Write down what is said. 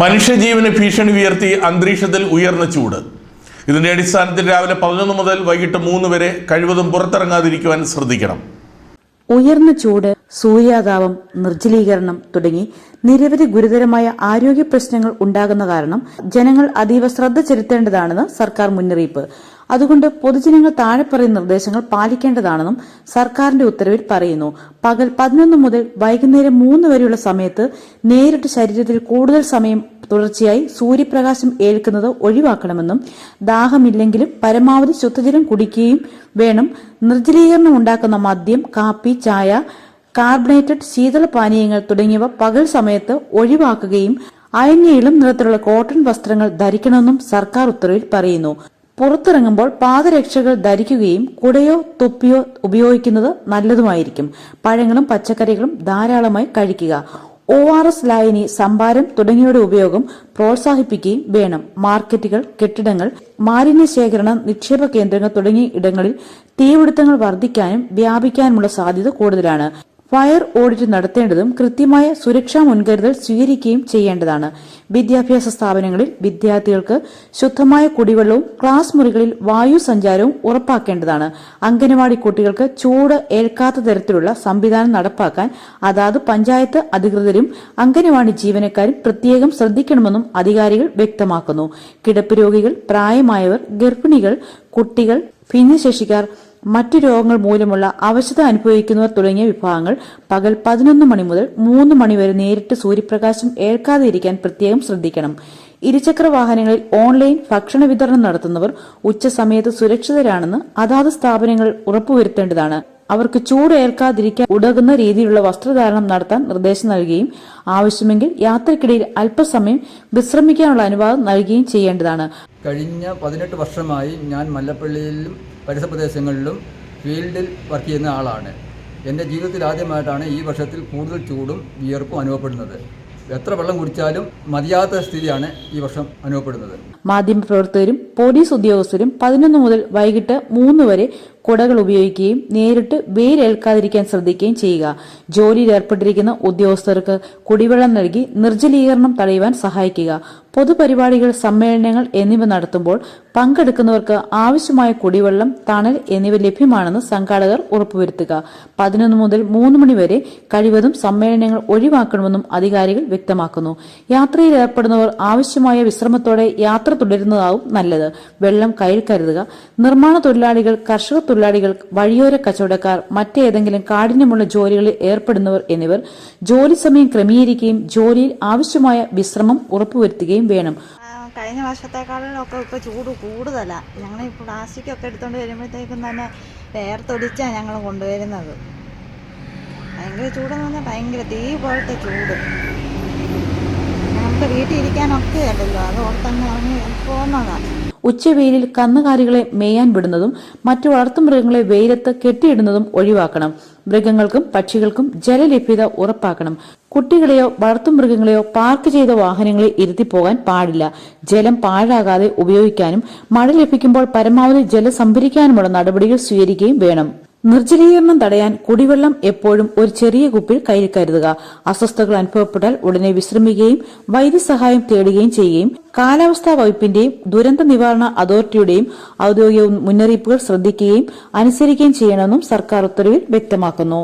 മനുഷ്യജീവന് ഭീഷണി ഉയർത്തി അന്തരീക്ഷത്തിൽ ഉയർന്ന ചൂട്. ഇതിന്റെ അടിസ്ഥാനത്തിൽ രാവിലെ പതിനൊന്ന് മുതൽ വൈകിട്ട് മൂന്ന് വരെ കഴിവതും പുറത്തിറങ്ങാതിരിക്കുവാൻ ശ്രദ്ധിക്കണം. ഉയർന്ന ചൂട് സൂര്യാതാപം നിർജലീകരണം തുടങ്ങി നിരവധി ഗുരുതരമായ ആരോഗ്യ പ്രശ്നങ്ങൾ ഉണ്ടാകുന്ന കാരണം ജനങ്ങൾ അതീവ ശ്രദ്ധ ചെലുത്തേണ്ടതാണെന്ന് സർക്കാർ മുന്നറിയിപ്പ്. അതുകൊണ്ട് പൊതുജനങ്ങൾ താഴെ പറയുന്ന നിർദ്ദേശങ്ങൾ പാലിക്കേണ്ടതാണെന്നും സർക്കാരിന്റെ ഉത്തരവിൽ പറയുന്നു. പകൽ പതിനൊന്ന് മുതൽ വൈകുന്നേരം മൂന്ന് വരെയുള്ള സമയത്ത് നേരിട്ട് ശരീരത്തിൽ കൂടുതൽ സമയം തുടർച്ചയായി സൂര്യപ്രകാശം ഏൽക്കുന്നത് ഒഴിവാക്കണമെന്നും ദാഹമില്ലെങ്കിലും പരമാവധി ശുദ്ധജലം കുടിക്കുകയും വേണം. നിർജലീകരണം ഉണ്ടാക്കുന്ന മദ്യം കാപ്പി ചായ കാർബണേറ്റഡ് ശീതള പാനീയങ്ങൾ തുടങ്ങിയവ പകൽ സമയത്ത് ഒഴിവാക്കുകയും അയഞ്ഞ ഇളം നിറത്തിലുള്ള കോട്ടൺ വസ്ത്രങ്ങൾ ധരിക്കണമെന്നും സർക്കാർ ഉത്തരവിൽ പറയുന്നു. പുറത്തിറങ്ങുമ്പോൾ പാദരക്ഷകൾ ധരിക്കുകയും കുടയോ തൊപ്പിയോ ഉപയോഗിക്കുന്നത് നല്ലതുമായിരിക്കും. പഴങ്ങളും പച്ചക്കറികളും ധാരാളമായി കഴിക്കുക. ഒ ആർ എസ് ലായനി സംഭാരം തുടങ്ങിയവയുടെ ഉപയോഗം പ്രോത്സാഹിപ്പിക്കുകയും വേണം. മാർക്കറ്റുകൾ കെട്ടിടങ്ങൾ മാലിന്യ ശേഖരണ നിക്ഷേപ കേന്ദ്രങ്ങൾ തുടങ്ങിയ ഇടങ്ങളിൽ തീപിടുത്തങ്ങൾ വർദ്ധിക്കാനും വ്യാപിക്കാനുമുള്ള സാധ്യത കൂടുതലാണ്. ഫയർ ഓഡിറ്റ് നടത്തേണ്ടതും കൃത്യമായ സുരക്ഷാ മുൻകരുതൽ സ്വീകരിക്കുകയും ചെയ്യേണ്ടതാണ്. വിദ്യാഭ്യാസ സ്ഥാപനങ്ങളിൽ വിദ്യാർത്ഥികൾക്ക് ശുദ്ധമായ കുടിവെള്ളവും ക്ലാസ് മുറികളിൽ വായു സഞ്ചാരവും ഉറപ്പാക്കേണ്ടതാണ്. അംഗനവാടി കുട്ടികൾക്ക് ചൂട് ഏൽക്കാത്ത തരത്തിലുള്ള സംവിധാനം നടപ്പാക്കാൻ അതാത് പഞ്ചായത്ത് അധികൃതരും അംഗനവാടി ജീവനക്കാരും പ്രത്യേകം ശ്രദ്ധിക്കണമെന്നും അധികാരികൾ വ്യക്തമാക്കുന്നു. കിടപ്പ് രോഗികൾ പ്രായമായവർ ഗർഭിണികൾ കുട്ടികൾ ഭിന്നശേഷിക്കാർ മറ്റു രോഗങ്ങൾ മൂലമുള്ള അവശത അനുഭവിക്കുന്നവർ തുടങ്ങിയ വിഭാഗങ്ങൾ പകൽ പതിനൊന്ന് മണി മുതൽ മൂന്ന് മണി വരെ നേരിട്ട് സൂര്യപ്രകാശം ഏൽക്കാതെ ഇരിക്കാൻ പ്രത്യേകം ശ്രദ്ധിക്കണം. ഇരുചക്ര വാഹനങ്ങളിൽ ഓൺലൈൻ ഭക്ഷണ വിതരണം നടത്തുന്നവർ ഉച്ചസമയത്ത് സുരക്ഷിതരാണെന്ന് അതാത് സ്ഥാപനങ്ങൾ ഉറപ്പുവരുത്തേണ്ടതാണ്. അവർക്ക് ചൂട് ഏൽക്കാതിരിക്കാൻ ഉടകുന്ന രീതിയിലുള്ള വസ്ത്രധാരണം നടത്താൻ നിർദ്ദേശം നൽകുകയും ആവശ്യമെങ്കിൽ യാത്രക്കിടയിൽ അല്പസമയം വിശ്രമിക്കാനുള്ള അനുവാദം നൽകുകയും ചെയ്യേണ്ടതാണ്. കഴിഞ്ഞ പതിനെട്ട് വർഷമായി ഞാൻ മല്ലപ്പള്ളിയിലും പരിസര പ്രദേശങ്ങളിലും ഫീൽഡിൽ വർക്ക് ചെയ്യുന്ന ആളാണ്. എന്റെ ജീവിതത്തിൽ ആദ്യമായിട്ടാണ് ഈ വർഷത്തിൽ കൂടുതൽ ചൂടും വിയർപ്പും അനുഭവപ്പെടുന്നത്. എത്ര വെള്ളം കുടിച്ചാലും മതിയാത്ത സ്ഥിതിയാണ് ഈ വർഷം അനുഭവപ്പെടുന്നത്. മാധ്യമപ്രവർത്തകരും പോലീസ് ഉദ്യോഗസ്ഥരും പതിനൊന്ന് മുതൽ വൈകിട്ട് മൂന്ന് വരെ കുടകൾ ഉപയോഗിക്കുകയും നേരിട്ട് വെയിലേൽക്കാതിരിക്കാൻ ശ്രദ്ധിക്കുകയും ചെയ്യുക. ജോലിയിൽ ഏർപ്പെട്ടിരിക്കുന്ന ഉദ്യോഗസ്ഥർക്ക് കുടിവെള്ളം നൽകി നിർജലീകരണം തടയുവാൻ സഹായിക്കുക. പൊതുപരിപാടികൾ സമ്മേളനങ്ങൾ എന്നിവ നടത്തുമ്പോൾ പങ്കെടുക്കുന്നവർക്ക് ആവശ്യമായ കുടിവെള്ളം തണൽ എന്നിവ ലഭ്യമാണെന്ന് സംഘാടകർ ഉറപ്പുവരുത്തുക. പതിനൊന്ന് മുതൽ മൂന്ന് മണി വരെ കഴിവതും സമ്മേളനങ്ങൾ ഒഴിവാക്കണമെന്നും അധികാരികൾ വ്യക്തമാക്കുന്നു. യാത്രയിൽ ഏർപ്പെടുന്നവർ ആവശ്യമായ വിശ്രമത്തോടെ യാത്ര തുടരുന്നതാവും നല്ലത്. വെള്ളം കയ്യിൽ കരുതുക. നിർമ്മാണ തൊഴിലാളികൾ കർഷക തൊഴിലാളികൾ വഴിയോര കച്ചവടക്കാർ മറ്റേതെങ്കിലും കാഠിന്യമുള്ള ജോലികളിൽ ഏർപ്പെടുന്നവർ എന്നിവർ ജോലി സമയം ക്രമീകരിക്കുകയും ജോലിയിൽ ആവശ്യമായ വിശ്രമം ഉറപ്പുവരുത്തുകയും വേണം. കഴിഞ്ഞ വർഷത്തെക്കാളിലൊക്കെ ഇപ്പോൾ ചൂട് കൂടുതലാണ് ഞങ്ങൾ ഈ പ്ലാസ്റ്റിക് ഒക്കെ എടുത്തുകൊണ്ട് വരുമ്പോഴത്തേക്കും തന്നെ വേർത്തൊടിച്ചാണ് ഞങ്ങൾ കൊണ്ടുവരുന്നത്. ഭയങ്കര ചൂടെന്ന് പറഞ്ഞാൽ ഭയങ്കര തീ പോലത്തെ ചൂട്. നമുക്ക് വീട്ടിൽ ഇരിക്കാനൊക്കെ അല്ലല്ലോ അത് ഓർത്തങ്ങ് ഇറങ്ങി പോകുന്നതാണ് ഉച്ചവെയിലിൽ കന്നുകാലികളെ മേയാൻ വിടുന്നതും മറ്റു വളർത്തുമൃഗങ്ങളെ വെയിലത്ത് കെട്ടിയിടുന്നതും ഒഴിവാക്കണം. മൃഗങ്ങൾക്കും പക്ഷികൾക്കും ജലലഭ്യത ഉറപ്പാക്കണം. കുട്ടികളെയോ വളർത്തുമൃഗങ്ങളെയോ പാർക്ക് ചെയ്ത വാഹനങ്ങളിൽ ഇരുത്തിപ്പോകാൻ പാടില്ല. ജലം പാഴാകാതെ ഉപയോഗിക്കാനും മഴ ലഭിക്കുമ്പോൾ പരമാവധി ജലം സംഭരിക്കാനുമുള്ള നടപടികൾ സ്വീകരിക്കുകയും വേണം. നിർജലീകരണം തടയാൻ കുടിവെള്ളം എപ്പോഴും ഒരു ചെറിയ കുപ്പിൽ കയ്യിൽ കരുതുക. അസ്വസ്ഥതകൾ അനുഭവപ്പെട്ടാൽ ഉടനെ വിശ്രമിക്കുകയും വൈദ്യസഹായം തേടുകയും ചെയ്യുകയും കാലാവസ്ഥാ വകുപ്പിന്റെയും ദുരന്ത നിവാരണ അതോറിറ്റിയുടെയും ഔദ്യോഗിക മുന്നറിയിപ്പുകൾ ശ്രദ്ധിക്കുകയും അനുസരിക്കുകയും ചെയ്യണമെന്നും സർക്കാർ ഉത്തരവിൽ വ്യക്തമാക്കുന്നു.